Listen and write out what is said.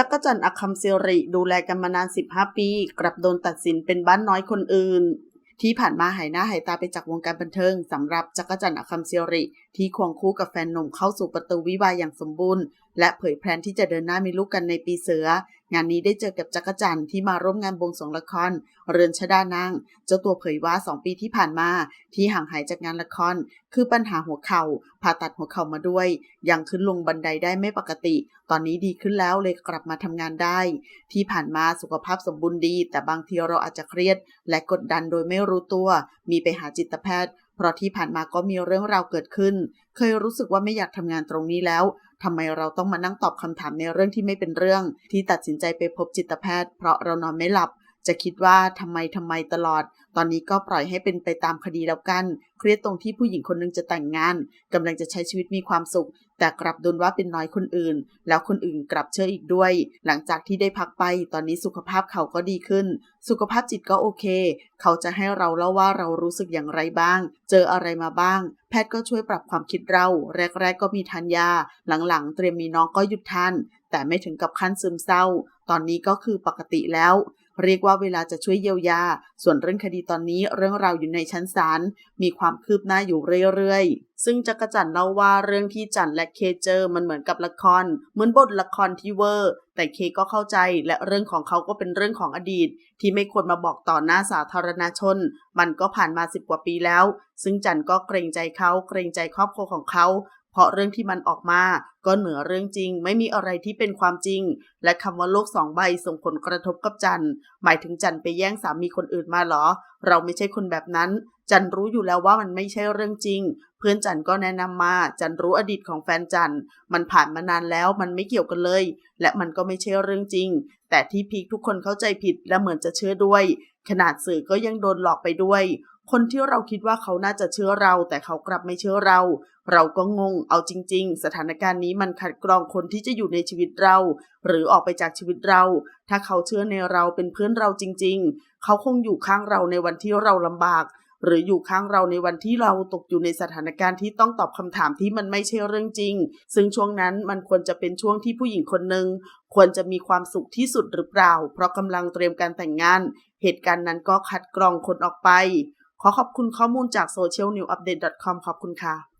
จักรจันทร์อัคคำสิริดูแลกันมานาน 15 ปี กลับโดนตัดสินเป็นบ้านน้อยคนอื่น ที่ผ่านมาหายหน้าหายตาไปจากวงการบันเทิงสำหรับจักรจันทร์อัคคำสิริที่ควงคู่กับแฟนหนุ่มเข้าสู่ประตูวิวาอย่างสมบูรณ์ และเผยแพลนที่จะเดินหน้ามีลูกกันในปีเสือ งานนี้ได้เจอกับจักรจันทร์ที่มาร่วมงานบวงสรวงละคร เรือนชดานางเจ้าตัวเผยว่า 2 ปีที่ผ่านมา ที่ห่างหายจากงานละคร คือปัญหาหัวเข่าผ่าตัดหัวเข่ามาด้วย ยังขึ้นลงบันไดได้ไม่ปกติ ตอนนี้ดีขึ้นแล้วเลยกลับมาทำงานได้ ที่ผ่านมาสุขภาพสมบูรณ์ดี แต่บางทีเราอาจจะเครียด และกดดันโดยไม่รู้ตัว มีไปหาจิตแพทย์ เพราะที่ผ่านมาก็มีเรื่องราวเกิดขึ้น เคยรู้สึกว่าไม่อยากทำงานตรงนี้แล้วทำไมเราต้องมานั่งตอบคำถามในเรื่องที่ไม่เป็นเรื่อง ที่ตัดสินใจไปพบจิตแพทย์ เพราะเรานอนไม่หลับ จะคิดว่าทำไมทำไมตลอด ตอนนี้ก็ปล่อยให้เป็นไปตามคดีแล้วกัน เครียดตรงที่ผู้หญิงคนหนึงจะแต่งงานกำลังจะใช้ชีวิตมีความสุข แต่กลับโดนว่าเป็นน้อยคนอื่น แล้วคนอื่นกลับเชื่ออีกด้วย หลังจากที่ได้พักไป ตอนนี้สุขภาพเขาก็ดีขึ้น สุขภาพจิตก็โอเค เขาจะให้เราเล่าว่าเรารู้สึกอย่างไรบ้าง เจออะไรมาบ้าง แพทย์ก็ช่วยปรับความคิดเรา แรก ๆ ก็มีทานยา หลังๆ เตรียมมีน้องก็หยุดทานแต่ไม่ถึงกับขั้นซึมเศร้า ตอนนี้ก็คือปกติแล้ว เรียกว่าเวลาจะช่วยเยียวยา ส่วนเรื่องคดีตอนนี้เรื่องราวอยู่ในชั้นศาลมีความคืบหน้าอยู่เรื่อยๆ ซึ่งจักรจันเล่าว่าเรื่องที่จันและเคเจอมันเหมือนกับละคร เหมือนบทละครที่เวอร์ แต่เคก็เข้าใจและเรื่องของเขาก็เป็นเรื่องของอดีต ที่ไม่ควรมาบอกต่อหน้าสาธารณชน มันก็ผ่านมาสิบกว่าปีแล้ว ซึ่งจันก็เกรงใจเขาเกรงใจครอบครัวของเขา ราะเรื่องที่มันออกมา ก็เหนือเรื่องจริง ไม่มีอะไรที่เป็นความจริง และคำว่าโลกสองใบส่งผลกระทบกับจันหมายถึงจันไปแย่งสามีคนอื่นมาเหรอ เราไม่ใช่คนแบบนั้น จันรู้อยู่แล้วว่ามันไม่ใช่เรื่องจริง เพื่อนจันก็แนะนำมาจันรู้อดีตของแฟนจันมันผ่านมานานแล้วมันไม่เกี่ยวกันเลย และมันก็ไม่ใช่เรื่องจริง แต่ที่พีคทุกคนเข้าใจผิดและเหมือนจะเชื่อด้วย ขนาดสื่อก็ยังโดนหลอกไปด้วย คนที่เราคิดว่าเขาน่าจะเชื่อเรา แต่เขากลับไม่เชื่อเรา เราก็งงเอาจริง ๆ สถานการณ์นี้มันขัดกรองคนที่จะอยู่ในชีวิตเรา หรือออกไปจากชีวิตเรา ถ้าเขาเชื่อในเราเป็นเพื่อนเราจริง ๆ เขาคงอยู่ข้างเราในวันที่เราลำบาก หรืออยู่ข้างเราในวันที่เราตกอยู่ในสถานการณ์ที่ต้องตอบคำถามที่มันไม่ใช่เรื่องจริง ซึ่งช่วงนั้นมันควรจะเป็นช่วงที่ผู้หญิงคนหนึ่งควรจะมีความสุขที่สุดหรือเปล่า เพราะกำลังเตรียมการแต่งงาน เหตุการณ์นั้นก็คัดกรองคนออกไป ขอขอบคุณข้อมูลจาก socialnewupdate.com ขอบคุณค่ะ